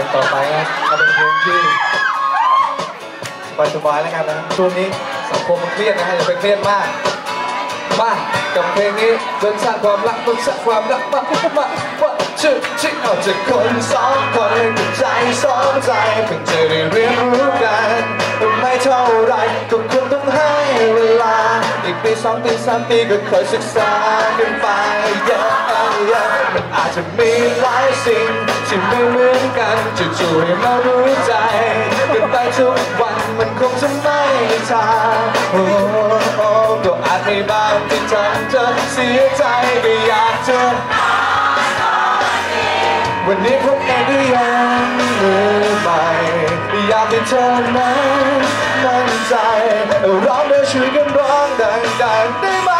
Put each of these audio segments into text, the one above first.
ลงต่อไปนะเอาเป็นเพลงที่สบายๆแล้วกันนะช่วงนี้สังคมมันเครียดนะฮะอย่าไปเครียดมากมากับเพลงนี้เดินสร้างความรักเดินสร้างความรักมามาว่าชื่อชื่อเอาจากคนสองคนให้กับใจสองใจเพิ่งจะได้เรียนรู้กันไม่เท่าไรก็ควรต้องให้เวลา อีกปีสองปีสามปีก็คอยศึกษากันไปเยอะเยอะมันอาจจะมีหลายสิ่ง ที่ไม่เหมือนกันจู่ๆให้มารู้ใจเกันไปทุกวันมันคงจะไม่ทางโอ้โอ้ก็อาจมีบางที่ทำเธอเสียใจก็อยากจะวันนี้พบกันหรือยังมือใหม่อยากให้เธอนั้นมั่นใจร้องได้ช่วยกันร้องดังๆได้ไหม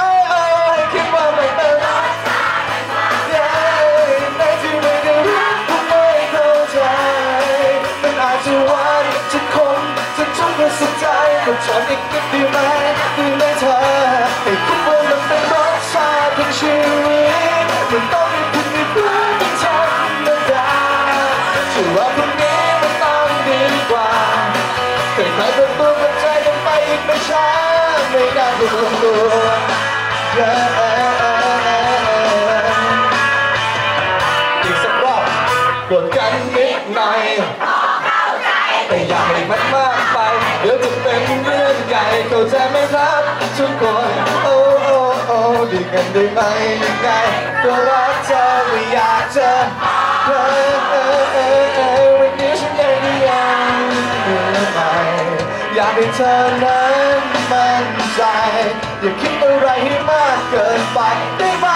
ก็ทนอีกนิดด้ไหมด้ไหมเธอให้คิดว่ามันเป็นรสชาติของชีวิตมันต้องมีคุณมีเพื่อนเป็นธรรมดาถือว่าพรุ่งนี้มันต้องดีกว่าเคยใครเป็นตัวกับใจกันไปอีกไม่ช้าไม่น่าเบื่อเบื่ออีกสักรอบกดกันนิดหน่อยแต่อย่าให้มันมากไป เดี๋ยวจะเป็นเรื่องใหญ่เข้าใจไหมครับทุกคน โอ้โอ้โอ้ดีกันได้ไหมยังไงก็รักเธอไม่อยากจะเออเออเออเออวันนี้ฉันได้หรือยังเมื่อไหร่อยากให้เธอนั้นมั่นใจ อย่าคิดอะไรให้มากเกินไปได้ไหม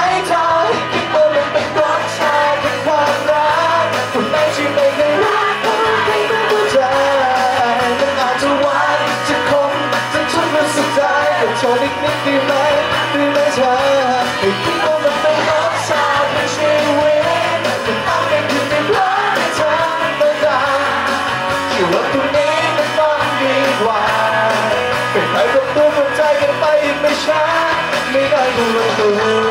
ไม่ได้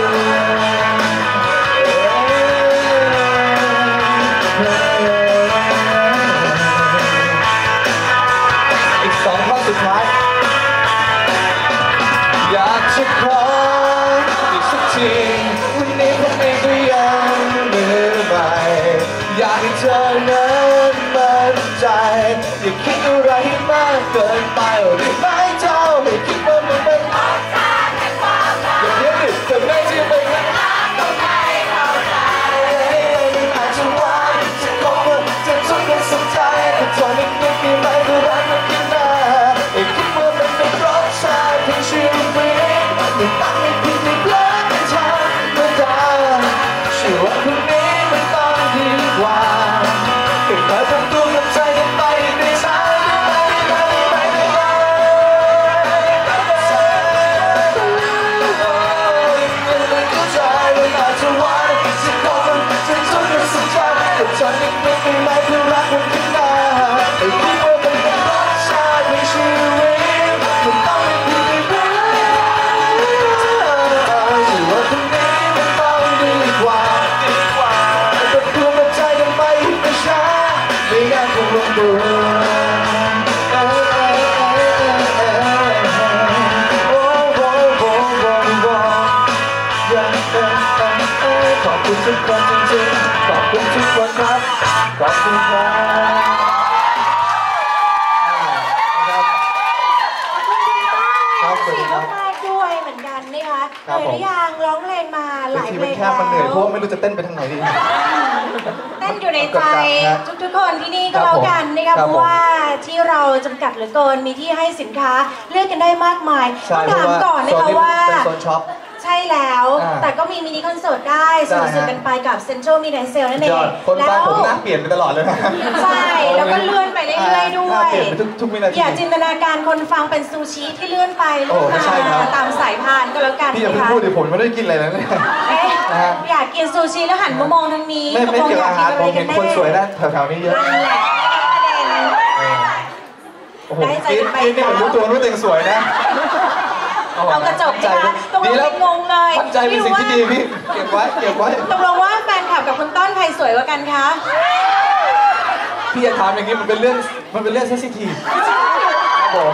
นไปทางไหนดีเต้นอยู่ในใจกดดันนะทุกๆคนที่นี่ก็ครับแล้วกันนะครัคะบเพราะว่าที่เราจำกัดเหลือเกินมีที่ให้สินค้าเลือกกันได้มากมายใช่ต้องเพราะถามว่าก่อนนะโซนคะนี้ว่า เป็นโซนช็อปใช่แล้ว อ่า แต่ก็มีมินิคอนเสิร์ตได้สได้นุกสุดฮะกันไปกับ Central Midnight Sale นั่นเอยงอดคนบ้านผมหน้าเปลี่ยนไปตลอดเลยนะใช่แล้วก็เลื่อนไปเรื่อยๆด้หวน้าย เปลี่ยนไปทุกทุกวินาที อย่าจินตนาการคนฟังเป็นซูชิที่เลื่อนไปโอ้เลื่อนไม่ใช่ครัมาบตามสายพานก็แล้วกันพี่อย่านะเพิ่งคะพูดดิผมไม่ได้กินอะไรแล้วเนี่ย เอ๊ะนะฮะ อยากกินซูชิแล้วหันมามองทางนี้ไม่ไม่ตกลงเกี่ยวกับอาหารผมอยเห็นกัคนสวยนะแถวๆนี้เยอะนั่นแหละประเด็นเออโอ้โหได้ใจกินไป กินนี่ผมรู้ตัวรู้ตัวเองสวยนะ เอากระจกใจนะคะตกลดีงแล้วเป็นงงเลยมั่นใจเป็นสิ่งที่ดีพี่ เก็บไว้เก็บไว้ตกลงว่าแฟนคลับกับคุณต้นใครสวยกว่ากันคะพี่จะถามอย่างนี้มันเป็นเรื่องมันเป็นเรื่องเซนซิทีฟครับผม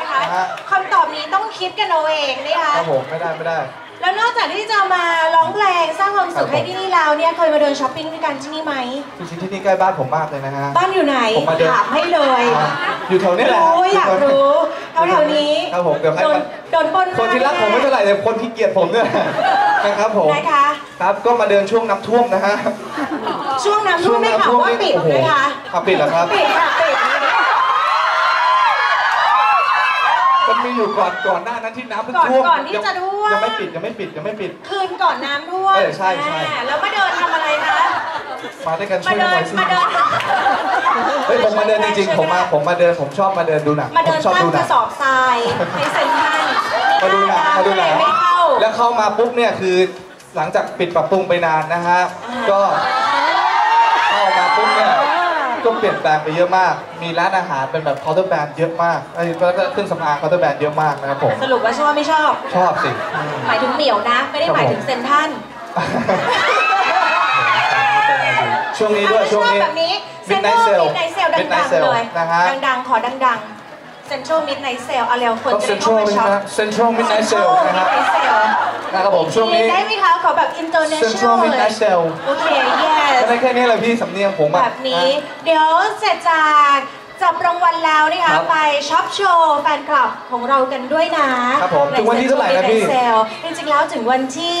นะคะฮะคำตอบนี้ต้องคิดกันเอาเองนะคะครับผมไม่ได้ไม่ได้ แล้วนอกจากที่จะมาร้องเพลงสร้างความสุขครับผมให้ที่นี่แล้วเนี่ยเคยมาเดินช้อปปิ้งด้วยกันที่นี่ไหมจริงๆที่นี่ใกล้บ้านผมมากเลยนะฮะบ้านอยู่ไหนผมมาเดินถามให้เลยอ่าอยู่แถวนี้แหละรู้อยากรู้ แถวๆนี้ครับผมเดี๋ยวให้โดนมันโดนปล้นคนที่รักผมไม่เท่าไหร่แต่คนที่เกลียดผมเนี่ยนะครับผมนะคะ ครับก็มาเดินช่วงน้ำท่วมนะฮะช่วงน้ำท่วมได้ข่าวว่าปิดโอ้โหนะคะอะปิดเหรอครับปิดค่ะปิดมันมีอยู่ก่อนก่อนหน้านั้นที่น้ำเพิ่งก่อนท่วมก่อนที่จะท่วมยังไม่ปิดยังไม่ปิดยังไม่ปิด คืนก่อนน้ำท่วมเออใช่ใช่อ่าแล้วมาเดินทำอะไรคะ มาด้วยกันช่มาวยกันเดิหน่นอยสิมาเดิน เฮ้ยผมมาเดินจริงๆผมมาผมมาเดินผมชอบมาเดินดูหนังมาผเดิมนชอบตั้งดูหกนัระงสอบทรายในเซ็นทรัลมาดูหนังมาดูหนังไม่เข้า แล้วเข้ามาปุ๊บเนี่ยคือหลังจากปิดปรับปรุงไปนานนะฮะก็เข้ามาปุ๊บเนี่ยก็เปลี่ยนแปลงไปเยอะมาก มีร้านอาหารเป็นแบบเคาน์เตอร์แบรนด์เยอะมากไอ้แล้วก็เครื่องสำอางเคาน์เตอร์แบรนด์เยอะมากนะครับผมสรุปว่าชอบไม่ชอบ ชอบสิอืมหมายถึงเหมียวนะ ไม่ได้หมายถึงเซ็นทรัล ช่วงนี้ด้วยช่วงนี้อะแล้วชอบแบบนี้ Midnight Sale มิดไนท์เซลดั Midnight งๆ Sale เลยนะฮะดังๆขอดังๆเซ็นทรัลมิดไนท์เซลเอาเร็วคนต้องจะเซ็ได้นทรัเข้าลมาไหมช็อปฮะเซ็นทรัลมิดไนท์เซลนะฮะ Midnight Sale นะครับผมช่วงนี้ได้ไหมคะขอแบบ international Central เลย Midnight Sale โอเค yes ไม่ได้แค่นี้แหละพี่สำเนียงผมอะแบบนี้ เดี๋ยวเสร็จจาก จับรางวัลแล้วนะคคะรับไปช็อปโชว์แฟนคลับของเรากันด้วยนะครับผมถึงวันที่เท่าไหร่นะพี่เซลจริงๆแล้วถึงวันที่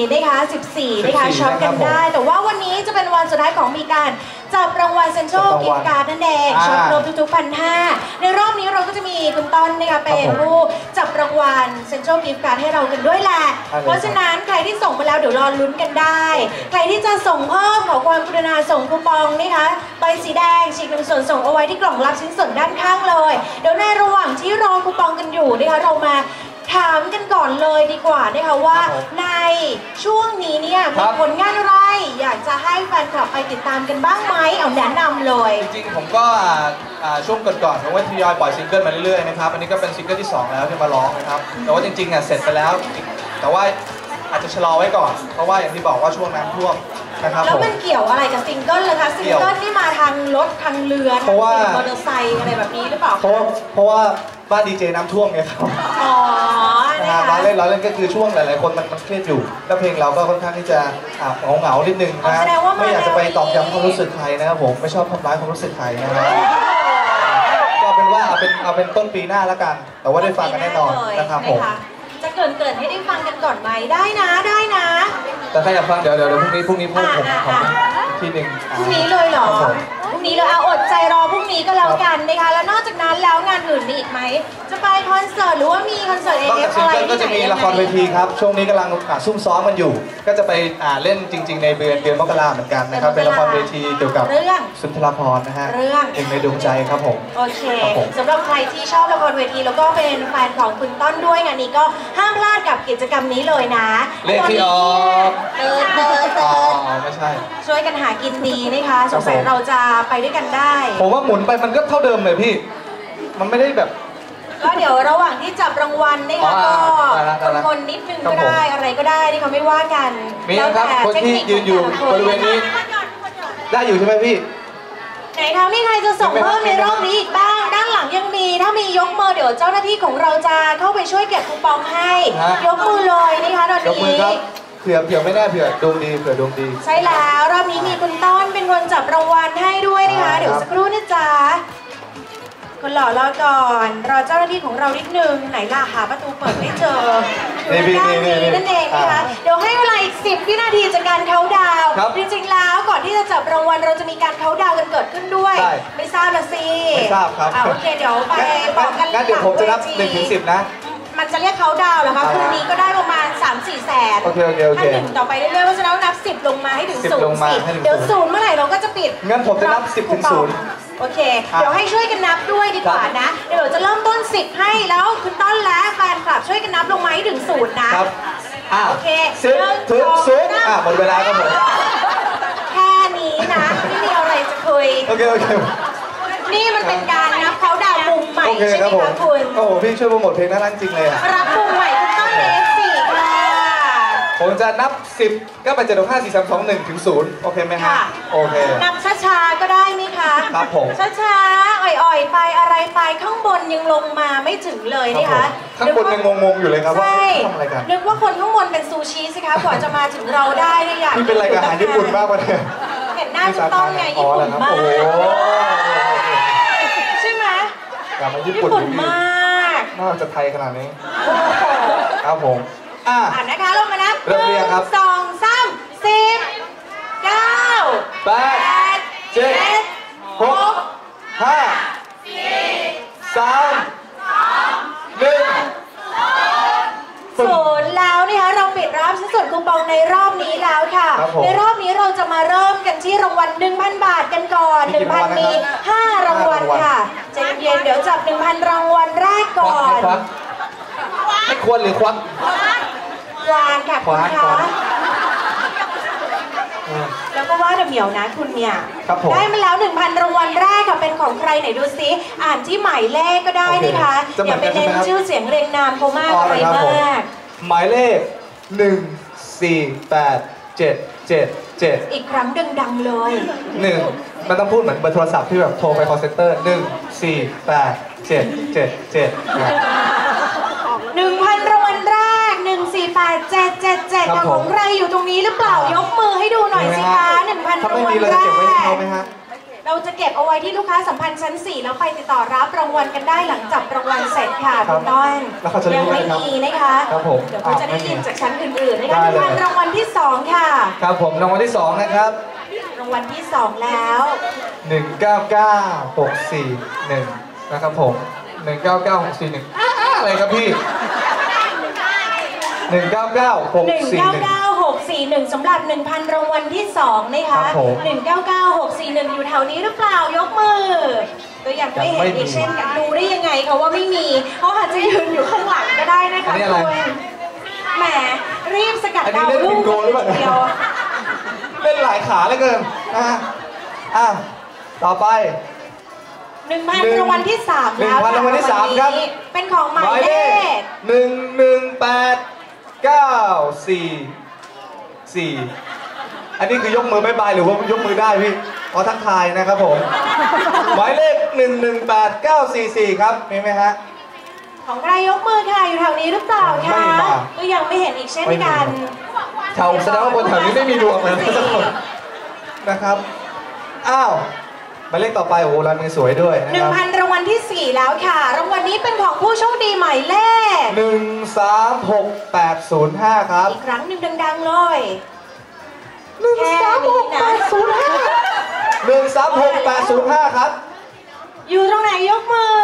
14 นะคะ 14 นะคะ 14ช็อปกันนะครับผม ได้ แต่ว่าวันนี้จะเป็นวันสุดท้ายของมีการจับรางวัลเซ็นทรัลจับรางกิวัฟลต์การ์ดนั่นเองอ่าช็อปรวมทุกๆพันห้าในรอบนี้เราก็จะมีคุณต้นนะคะเป็นครับผมผู้จับรางวัลเซ็นทรัลกิฟต์การ์ดให้เรากันด้วยแหละได้เลยเพราะฉะนั้นใครที่ส่งมาแล้วเดี๋ยวรอลุ้นกันได้ ใครที่จะส่งเพิ่มขอความกรุณาส่งคูปองนะคะใบสีแดงฉีกหนึ่งส่วนส่งเอาไว้ที่กล่องรับชิ้นส่วนด้านข้างเลย เดี๋ยวในระหว่างที่รอคูปองกันอยู่นะคะเรามา ถามกันก่อนเลยดีกว่านะคะว่าครับผมในช่วงนี้เนี่ยครัมีบ ผลงานอะไร อยากจะให้แฟนคลับไปติดตามกันบ้างไหมเอาแนะนำเลย จริงๆผมก็อ่าช่วงก่อนๆผมว่าทยอยปล่อยซิงเกิลมาเรื่อยๆนะครับอันนี้ก็เป็นซิงเกิลที่ 2 แล้วที่มาร้องนะครับแต่ว่าจริงๆอะเสร็จไปแล้ว แต่ว่าอาจจะชะลอไว้ก่อน เพราะว่าอย่างที่บอกว่าช่วงน้ำท่วมนะครับแล้วผม มันเกี่ยวอะไรกับซิงเกิลเลยคะซิงเกิลนี่มาทางรถทางเรือเพทางราะว่า มอเตอร์ไซค์อะไรแบบนี้หรือเปล่าเพราะว่าเพราะว่า บ้านดีเจน้ำท่วมไงครับอ๋อนะนะฮะคะเราเล่นเราเล่นก็คือช่วงหลายๆคนมันมันเครียดอยู่ แล้วเพลงเราก็ค่อนข้างที่จะเหงาเหงาๆนิดนึงอ๋อนะแสดงว่ามา ไม่อยากจะไปแนวนี้ตอกย้ำความรู้สึกใครนะครับผมไม่ชอบทำร้ายความรู้สึกใครนะครับก็เป็นว่าเอาเป็นเอาเป็นต้นปีหน้าแล้วกัน แต่ว่าได้ฟังกันแน่นอนนะครับผม จะเกรินเกรินๆให้ได้ฟังกันก่อนไหมได้นะได้นะ แต่ถ้าอยากฟังเดี๋ยวเดี๋ยวเดี๋ยวพรุ่งนี้พรุ่งนี้พูดผมอ่าขออ่าทีหนึ่งพรุ่งนี้เลยเหรอ ครับผม พรุ่งนี้เลยเอาอดใจรอพรุ่งนี้ก็แล้วกันนะคะแล้วนอกจากนั้นแล้วงานอื่นมีอีกไหมจะไปคอนเสิร์ตหรือว่ามีคอนเสิร์ตเอนอกเอจากฟซิงอะไรเกิลก็ที่จะไหนมียังละครเวไงทีครับช่วงนี้กำลังอ่าซุ่มซ้อมมันอยู่ ก็จะไปอ่าเล่นจริง ๆ ในเดือนเดือนมกราเหมือนกันนะครับเป็นละครเวทีเกี่ยวกับเรื่อง สุนทรภรณ์นะฮะเรื่องเองในดวงใจครับผม โอเคครับผม สำหรับใครที่ชอบละครเวทีแล้วก็เป็นแฟนของคุณต้นด้วยงานนี้ก็ห้ามพลาดกับกิจกรรมนี้เลยนะเลขที่ออกเติร์ดเติร์ดเติอ๋อร์ดไม่ใช่ ช่วยกันหากินดีนะคะสงสัยครับผมเราจะไปด้วยกันได้ ผมว่าหมุนไปมันก็เท่าเดิมเลยพี่ มันไม่ได้แบบ ก็เดี๋ยวระหว่างที่จับรางวัลนะคะอ๋ก็อได้ละได้ละคนๆนิดนึงครัก็บผม ได้อะไรก็ได้นี่เขาไม่ว่ากันมีนะครับแล้วแต่คนที่เทคยืนอยู่ขงแต่ละคบริเวณนี้ ได้อยู่ใช่ไหมพี่ ไหนคะมีใครจะส่งมีไหมเพิ่มมีในไหมรอบนี้อีกบ้างด้านหลังยังมี ถ้ามียกมือเดี๋ยวเจ้าหน้าที่ของเราจะเข้าไปช่วยเก็บคูปองให้ ฮะยกมือเลยนะคะตอนยกมือนี้ครับเผื่อเผื่อไม่แน่เผื่อดวงดีเผื่อดวงดี ใช่แล้วรอบนี้มีคุณต้อนเป็นคนจับรางวัลให้ด้วยนะคะอ่าเดี๋ยวสักครู่นะจ๊ะคนหล่อรอก่อนรอเจ้าหน้าที่ของเรานิดนึงไหนล่ะหาประตูเปิดไม่เจออยู่นี่ด้านนี่นี้นี่นั่นเองนะคะอ่าเดี๋ยวให้เวลาอีก 10 วินาทีจากการเขาน์ดาวน์ครับจริงๆแล้วก่อนที่จะจับรางวัลเราจะมีการเขาน์ดาวน์กันเกิดขึ้นด้วยได้ไม่ทราบละสิไม่ทราบครับอ่าโอเคเดี๋ยวไปบอกกันงั้นเดี๋ยวผมจะนับหลัง1เวถึทีงสิบนะ มันจะเรียกเขาน์ดาวน์เหรอคะอ่าคืนนี้ก็ได้ประมาณ 3-4 แสนโอเคโอเคโอเคถ้าหนึ่งต่อไปเรื่อยๆเพราะฉะนั้นนับ 10 ลงมาให้ถึง10ศูนลงย์มาสิให้ถึง เดี๋ยวศูศูนนย์ย์เมื่อไหร่เราก็จะปิดงั้นผมจะนับ 10 ถึงคูปอศูนย์โอเคอะเดี๋ยวให้ช่วยกันนับด้วยดีกว่านะ เดี๋ยวจะเริ่มต้น 10 ให้แล้วคุณต้นและแฟนคลับช่วยกันนับลงมาให้ถึงศูนย์นะ ครับ อ่าโอเคสิบหนึ่งถึงสองศูนย์สามอ่าหมดเวลาครับผม แค่นี้นะ ไม่มีอะไรจะคุย โอเค โอเค นี่มันเป็นการ ใหม่โอเคใช่ไหคมรับผม คะคุณโอ้โหพี่ช่วยโปรโมทเพลงน่ารักจริงเลยอะ รับมุมใหม่คุณต้นเลสสี่ค่ะ ผมจะนับ 10 9 8 7 6 5 4 3 2 1ถึง0โอเคไหมฮะ ค่ะ โอเค นับช้าๆก็ได้ไหมคะครับผมช้าๆอ่อยๆไปอะไรไปข้างบนยังลงมาไม่ถึงเลยนี่ครัคะบผมข้างบนยังงงๆอยู่เลยครับว่าใช่ทำอะไรกัน นึกว่าคนข้างบนเป็นซูชิสิคะกว่าจะมาถึงเราได้เนี่ยอยากพี่เป็นอะไรกับอาหารญี่ปุ่นมากกว่าเนี่ย เห็นหน้าคุณต้นไงอ๋ญี่อปุ่เหรนอครับมาโอ้โหกใช่ไหม กลับมาญี่ญี่ปุ่นปุ่นอยู่ดีมากน่าจะไทยขนาดนี้ครับผมอะ อ่านนะคะลงมานะเริ่มเรียงครับหนึ่งสองสามสิบเก้าแปดเจ็ด หกห้าสามหนึ่ง ศูนย์แล้วนะคะเราปิดรับชิ้นส่วน คูปองในรอบนี้แล้วค่ะ ครับผมในรอบนี้เราจะมาเริ่มกันที่รางวัล 1,000 บาทกันก่อน มีกี่รางวัล1,000 มี นะครับ5 รางวัลห้ารางวัล ค่ะใจเย็นๆเดี๋ยวจับ 1,000 รางวัลแรกคก่วัอกให้นควักให้ควรหรือควัก วางค่ะขคุณวานคะขวานอืมแล้วก็ว่าแต่เหมียวนะคุณเนี่ย ครับผมได้มาแล้ว 1,000 รางวัลแรกค่ะเป็นของใครไหนดูซิอ่านที่หมายเลขก็ได้นะคะโอเคจะเหมือย่าอนไปกันใช่เน้ไหมครับนชื่อเสียงเรียงนามเขามากอ๋ออะไรเหรอครับผมมาก หมายเลข1 4 8 7 7 7 อีกครั้งดังๆเลย 1 มันต้องพูดเหมือนเบอร์โทรศัพท์ที่แบบโทรไป call center 1 4 8 7 7 7นะหนึ่งพันรางวัลแรกหนึ่งสี่แปดเจ็ดเจ็ดเจ็ดครับผมของใครอยู่ตรงนี้หรือเปล่ายกมือให้ดูหน่อยสิคะหนึ่งพันถ้ารางไม่วัลมีเราแรจะเก็บไว้ให้เขาไหมกฮะ เราจะเก็บเอาไว้ที่ลูกค้าสัมพันธ์ชั้น 4 แล้วไปติดต่อรับรางวัลกันได้หลังจับรางวัลเสร็จค่ะครัคุบณต้นแล้วเขาจะรู้ยังไหมไม่ครับมีนะคะครับผมเดี๋ยวเขาจะได้อะไม่มียินจากชั้นอื่นๆนะคะได้หนึ่งเลยพันรางวัลที่2ค่ะ ครับผมรางวัลที่2นะครับ รางวัลที่2แล้ว199641 นะครับผม 199641อ้าอะไรครับพี่ 199641 199641สำหรับ 1,000 รางวัลที่ 2 นะครัคะบผม 199641 อยู่แถวนี้หรือเปล่ายกมือก็ยังไม่เห็นยังไม่มีอีกเช่นกันดูได้ยังไงคะว่าไม่มีเขาอาจจะยืนอยู่ข้างหลังก็ได้นะคะอันนี้อะไรคุณแหมรีบสกัดอันนี้ดาวเล่นรุ่งบิงโกหรือเปล่า เดียว เล่นหลายขาเหลือเกินนะฮะอะต่อไป หนึ่งพันรางวัลที่สามแล้ว1,000รางวัลที่สามครับ นี้เป็นของหมายเลขหนึ่งหนึ่งแปดเก้าสี่ สี่อันนี้คือยกมือไม่บายหรือว่ายกมือได้พี่ขอทักทายนะครับผม หมายเลขหนึ่งหนึ่งแปดเก้าสี่สี่ครับมีไหมฮะ ของใครยกมือค่ะอยู่แถวนี้หรือเปล่าคะไม่มา ก็ยังไม่เห็นอีกเช่นกันแถวแสดงว่าคนแถวนี้ไม่มีดวงเลยนะทุกคนนะครับ อ้าว หมายเลขต่อไปโอ้โหลายมือสวยด้วยนะหนึ่คงรับพันรางวัลที่สี่แล้วค่ะ รางวัลนี้เป็นของผู้โชคดีหมายเลข หนึ่งสามหกแปดศูนย์ห้าครับอีกครั้งหนึ่งดังๆเลยหนึ่งสามหกแปดศูนย์ห้าหนึ่งสามหกแปดศูนย์ห้าครับ อยู่ตรงไหนยกมือ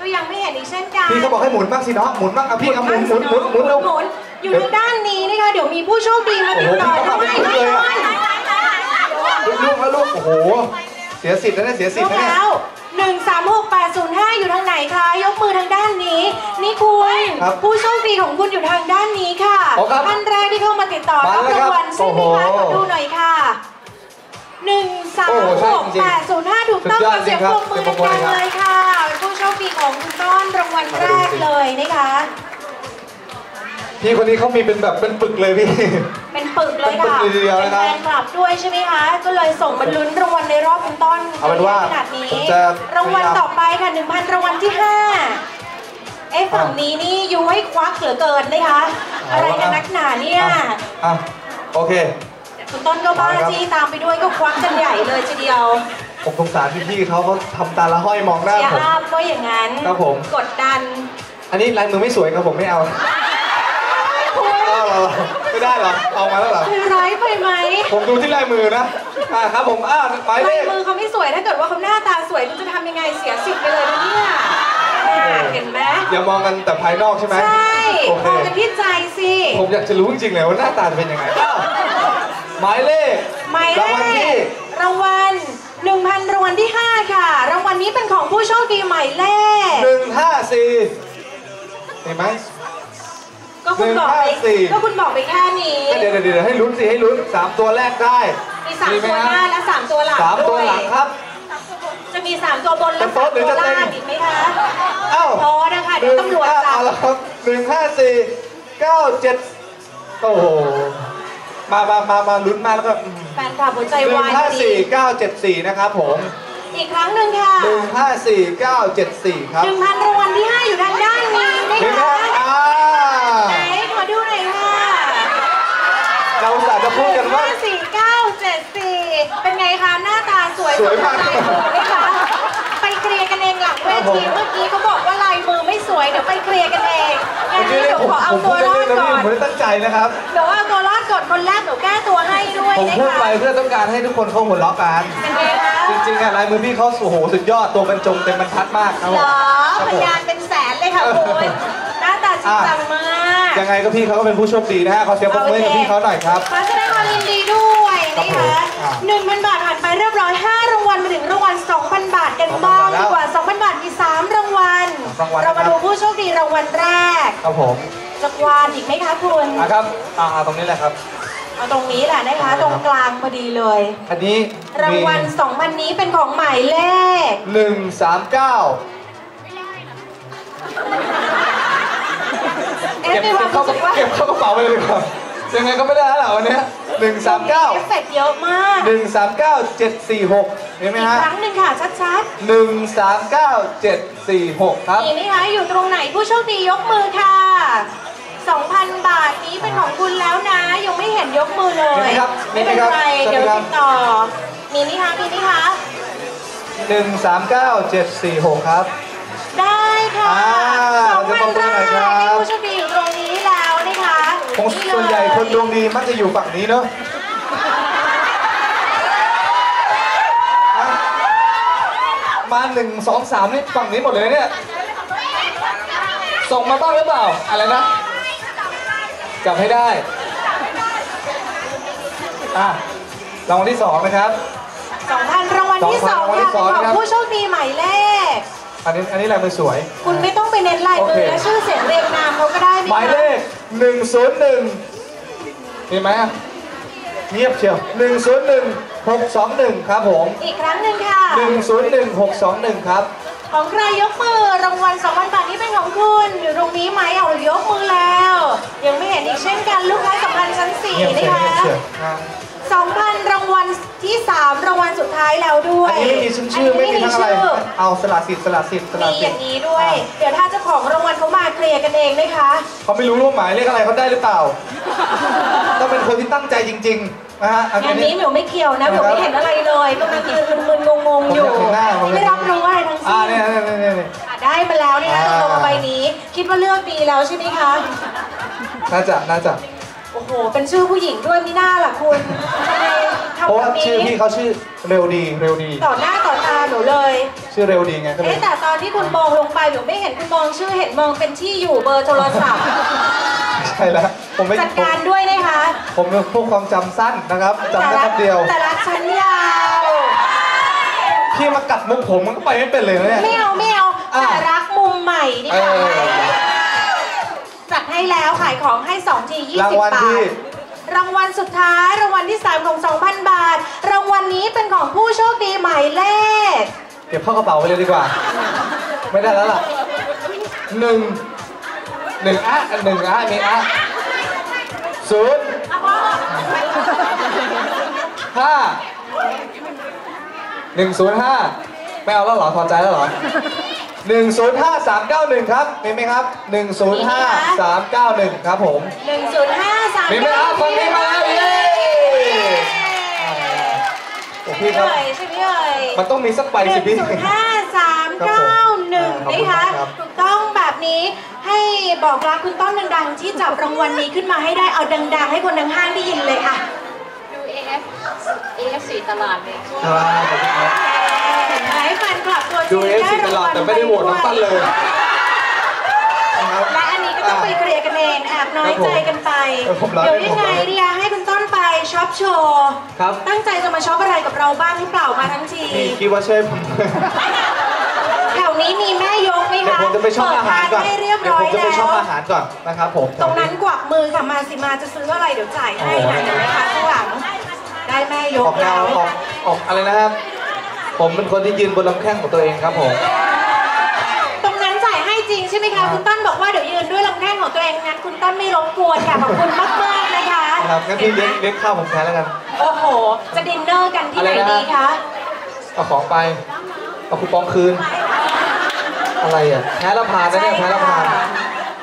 ก็ยังไม่เห็นอีกเช่นกันพี่เขาบอกให้หมุนบ้างสิเนาะหมุนบ้างอะพี่เอาหมุนหมุนหมุนหมุนเร็วหมุนอยู่ทางด้านนี้นะคะเดี๋ยวมีผู้โชคดีมาติดต่อโอ้โหด้วยพี่เข้ามาเป็นชุดเลยอะลูกลูกแล้วลูกโอ้โห เสียสิทธิ์นะเนี่ยเสียสิทลูธิ์กนะเนี่ย แล้วหนึ่งสามหกแปดศูนย์ห้าอยู่ทางไหนคะ ยกมือทางด้านนี้ นี่คุณครับผู้โชคดีของคุณอยู่ทางด้านนี้ค่ะโอ้ครับท่านแรกที่เข้ามาติดต่อมารับแล้วครับรางวัลใช่ไหมคะโอ้โหขอดูหน่อยค่ะหนึ่งสามโอ้โหใช่หกจริงๆแปดศูนย์ห้าถูกต้องสุดยอดขอเสียงจริงๆปรบมือครับดังเสียงปรบมือๆเลยค่ะเป็นผู้โชคดีของคุณต้อนรางวัลแรกเลยนะคะ พี่คนนี้เขามีเป็นแบบเป็นปึกเลยพี่เป็นปึกเลยเป็นปึกค่ะเลยทีเดียวเป็นนะครับแฟนคลับด้วยใช่ไหมคะ ก็เลยส่งมาลุ้นรางวัลในรอบคุณต้นเอาเป็นว่าขนาดนี้ ผมจะรางวัลต่อไปค่ะ1,000รางวัลที่ห้าเอ้ฝั่งนี้นี่ยูให้ควักเหลือเกินนะคะ เอาอะไรละ กันนักหนาเนี่ย อะอะโอเค คุณต้นก็บ้าเอาละครับจี้ตามไปด้วยก็ควักกันใหญ่เลยทีเดียวผมสงสารพี่ๆเขาเขาทำตาละห้อยมองหน้าเชียร์ผมอัพก็อย่างนั้นครับผม กดดันอันนี้ลายมือไม่สวยครับผมไม่เอาเอาเหรอ ไม่ได้เหรอเอามาแล้วเหรอคือร้ายไปไหมผมดูที่ลายมือนะอ่าครับผมอ่าหมายเลลายขมือเขาไม่สวยถ้าเกิดว่าเขาหน้าตาสวยคุณจะทำยังไงเสียสิทธิ์ไปเลยนะเนี่ยอ่าเห็นไหมอย่ามองกันแต่ภายนอกใช่ไหมใช่โอเคมองกันที่ใจสิผมอยากจะรู้จริงๆเลยว่าหน้าตาจะเป็นยังไงอ้าวหมายเลขหมายเลรางวัลที่ ขรางวัล1,000รางวัลที่ 5 ค่ะ รางวัลนี้เป็นของผู้โชคดีหมายเลข หนึ่งห้าสี่เห็นไหม ก็คุณบอกไปหนึ่งห้าสี่ ก็คุณบอกไปแค่นี้เดี๋ยวเดี๋ยวเดี๋ยวให้ลุ้นสิให้ลุ้นสามตัวแรกได้มีสามไหตัวหฮะน้าและสามตัวหลังสามตัวด้วยหลังครับ จะมีสามตัวบนและจะโต๊ะสามหรือตัวจะเต็ล่างงอีกไหมคะเอ้าพอนะคะเดี๋ยวตำรวจจับเอาละครับหนึ่งห้าสี่เก้าเจ็ดโอ้โหมามามามาลุ้นมากแล้วก็แฟนคลับหัวใจหนึ่วางยห้าดีสี่เก้าเจ็ดสี่นะครับผมอีกครั้งหนึ่งค่ะหนึ่งห้าสี่เก้าเจ็ดสี่ครับ หนึ่งพันรางวัลที่ห้าอยู่ทางด้านนี้นะเห็นไหมคะอ่าไหนขอดูหน่อยค่ะ เราอุตส่าห์จะ พูดกันว่า ห้าสี่เก้าเจ็ดสี่เป็นไงคะ หน้าตาสวยสวยมาก ลายมือไหมคะไปเคลียร์กันเองหลังเวครับผทีมเมื่อกี้เขาบอกว่าลายมือไม่สวยเดี๋ยวไปเคลียร์กันเองงั้นเมื่อกี้เดี๋เนี่ยยวผมขอเอาผมตัพูวดรอเล่ดนๆนะก่พี่อนผมไม่ได้ตั้งใจนะครับ เดี๋ยวเอาตัวรอดก่อนคนแรกหนูแก้ตัวให้ด้วยผมนะพูดคะไปเพื่อต้องการให้ทุกคนเขาหัวเราะกัน เป็นไงคะจริงๆอะลายมือพี่เขาโอ้โหสุดยอดตัวบรรจงเต็มบรรทัดมากครับเหผรมอครับพผมยานเป็นแสนเลยค่ะคุณหน้าตาจริงจังมาก ยังไงก็พี่เขาก็เป็นผู้โชคดีนะฮะขอเสียงปรบมือให้กับพี่เขาหน่อยครับ ขอแสดง นะครัคะบผมอะหนึ่งพันบาทผ่านไปเรียบร้อยห้ารางวัลมาถึงรางวัลสองพันบาทกันบ้าง2,000ดีกว่าสองพันบาทมีสามรางวัลรางวัล เรามานะครับดูผู้โชคดีรางวัลแรก ครับผมจักรวาลอีกไหมคะคุณอะครับอ่าตรงนี้แหละครับ เอาตรงนี้แหละนะคะ ตรงกลางพอดีเลย อันนี้รางวัลสองพันนี้เป็นของหมายเลข หนึ่งสามเก้า เอ๊ะเก็บมีความเข้ารู้สึกว่า เก็บเข้ากระเป๋าไปเลยดีกว่ายังไงก็ไม่ได้แล้วล่ะวันเนี้ หนึ่งสามเก้าเอฟเฟกต์เยอะมากหนึ่งสามเก้าเจ็ดสี่หกเห็นไหมอีกฮะครั้งหนึ่งค่ะชัดหนึ่งสามเก้าเจ็ดสี่หกครับๆนี่นะคะอยู่ตรงไหนผู้โชคดียกมือค่ะ 2,000 บาทนี้เป็นของคุณแล้วนะ ยังไม่เห็นยกมือเลยมีไหมครับไม่เป็นมีไหมครับไรใช่ไหมเดี๋ยวครับติดต่อ มีนี่คะมีนี่คะ หนึ่งสามเก้าเจ็ดสี่หกครับ ได้ค่ะอ่าสองพันเดี๋ยวขอบคุณหน่อยครับ ให้ผู้โชคดี ส่วนใหญ่คนดวงดีมักจะอยู่ฝั่งนี้เนอะมาหนึ่งสองสามนี่ฝั่งนี้หมดเลยนะเนี่ยส่งมาบ้างหรือเปล่า อะไรนะจับให้ได้อะรางวัลที่สองนะครับ2,000รางวัลที่สองรางวัลที่ค่ะสองเป็นขนะครัอบงผู้โชคดีหมายเลขอันนี้อันนี้ลายมือสวย คุณไม่ต้องไปเน้นลายมือโอเคและชื่อเสียงเรียงนามเขาก็ได้ไหมหมายเลคะข หนึ่งศูนย์หนึ่งเห็นไหมอะเงียบเชียวหนึ่งศูนย์หนึ่งหกสองหนึ่งครับผม อีกครั้งหนึ่งค่ะหนึ่งศูนย์หนึ่งหกสองหนึ่งครับ ของใครยกมือรางวัล2,000บาทนี้เป็นของคุณอยู่ตรงนี้ไหมเอายกมือแล้ว ยังไม่เห็นอีกเช่นกันลูกค้าสัมพันธ์ชั้นเงียบ4เชีนะยวเงียบคะเชียวอะ 2,000 รางวัลที่ 3 รางวัลสุดท้ายแล้วด้วอัยนนี้ไม่มีชื่อชื่อไม่มีทั้งอะไร ชื่อเอาสละสิทธิ์สละสิทธิ์สละมีสิอทย่าธิ์งนี้ด้วยอะเดี๋ยวถ้าเจ้าของรางวัลเขามาเคลียร์กันเองนะคะ เขาไม่รู้ว่าหมายเลขอะไรเขาได้หรือเปล่า ต้องเป็นคนที่ตั้งใจจริงๆนะฮะอันอันนี้นี้ หมิวไม่เกี่ยวนะหมิวไม่เห็นอะไรเลยกำลังยืนมึนๆงงๆอยู่ ผมอยากเห็นหน้าผมอยากเห็น ไม่รับรู้อะไรทั้งอ่าสิ้นเนี่ยเนี่ยเนี่ยเนี่ย อะได้มาแล้วนะคะอ่าตกลงใบนี้ คิดว่าเลือกดีแล้วใช่ไหมคะ น่าจะน่าจะ โอ้โห เป็นชื่อผู้หญิงด้วยไม่น่าล่ะคุณทำไมเพราะทำแบว่าบนี้ชื่อพี่เขาชื่อเร็วดีเร็วดี ต่อหน้าต่อตาหนูเลยชื่อเร็วดีไงก็เลยเอ๊ะแต่ตอนที่คุณมองลงไปหนูไม่เห็นคุณมองชื่อเห็นมองเป็นที่อยู่เบอร์โทรศัพท์ ใช่แล้วผมไม่จัดการด้วยนะคะผมเป็นพวกความจำสั้นนะครับจำได้แต่แป๊ละบเดียว แต่ละชั้นยาว พี่มากัดมุกผมมันก็ไปไม่เป็นเลยนะเนี่ย ไม่เอาไม่เอาอะแต่รักมุมใหม่ดีกว่าไหมเออ จัดให้แล้วขายของให้ 2 ที 20 รางวัลบาที่ ท รางวัลสุดท้ายรางวัลที่ 3 ของ 2,000 บาท รางวัลนี้เป็นของผู้โชคดีหมายเลข เก็บเข้ากระเป๋าไปเลยดีกว่า ไม่ได้แล้วล่ะหนึ่งหนึ่งอะหนึ่งอะมีอะศูนย์ห้าหนึ่งศูนย์ห้าไม่เอาแล้วเหรอพอใจแล้วเหรอ หนึ่งศูนย์ห้าสามเก้าหนึ่งครับมีไหมครับหนึ่งศูนย์ห้าสามเก้าหนึ่งครับผม105มีไหมครับฝั่งนี้มาแล้วเย้โอ้พี่ครับเอ่ยใช่ไหมเอ่ยมันต้องมีสักใบสิพี่105 391ครับผมนะคะครับ ถูกต้องแบบนี้ให้บอกรักคุณต้อมดังๆ ที่จับรางวัลนี้ขึ้นมาให้ได้เอาดัง ๆ ให้คนทั้งห้างได้ยินเลยอะ ดู AF AF4 ตลาดเลย ครับขอบคุณครับ เห็นไหมแฟนคลับตัวจริดูงเอฟได้ซีตรางลอดวัลแต่ไม่ได้โหวตน้องตั้นเลยนะครับ และอันนี้ก็ต้องไปเคลียร์กันเองแอบน้อยใจกันไปเออผมรับเดี๋ยวยังไงผมรับเดียให้คุณต้นไปช็อปโชว์ครับ ตั้งใจจะมาช็อปอะไรกับเราบ้างหรือเปล่ามาทั้งทีพี่คิดว่าใช่ผม แถวนี้มีแม่ยกไหมเดี๋ยวคะผมจะไปช่องอาหารก่อนเปิดให้เรียบเดี๋ยวร้อผยมจะไปแล้ช่องวอาหารก่อนนะครับผมตรงนั้นกวักมือค่ะมาสิมาจะซื้ออะไรเดี๋ยวจ่ายให้นะเห็นไหมคะข้างหลังได้แม่ยอกอกแนแล้ววออกออกอะไรนะครับ ผมเป็นคนที่ยืนบนลำแข้งของตัวเองครับผม ตรงนั้นจ่ายให้จริงใช่ไหมคะ คุณต้นบอกว่าเดี๋ยวยืนด้วยลำแข้งของตัวเองงั้นคุณต้นไม่รบกวนค่ะขอบคุณมากมากๆนะคะครับงั้นพี่เลี้ยงเลี้ยงข้าวผมแทนแล้วกัน โอ้โห จะดินเนอร์กันที่ไหนอะไรนะดีคะเอาของไปเอาคูปองคืน อะไรอะแพ้แล้วผ่านนะเนี่ยใช่แพ้แล้วผ่านค่ะ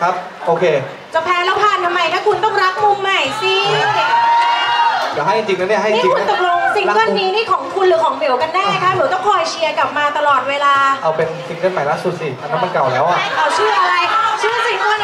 ครับ โอเค จะแพ้แล้วผ่านทำไมถ้าคุณต้องรักมุมใหม่สิเดี๋ยวให้จริงนะเนี่ยให้จนี่ริงคุณนะตกลง ซิงเกิลนี้นี่ของคุณหรือของเหมียวกันแน่คะเหมียวต้องคอยเชียร์กลับมาตลอดเวลา เอาเป็นซิงเกิลใหม่ล่าสุดสิอันนั้นมันเก่าแล้วอะ เอาชื่ออะไร ชื่อซิงเกิล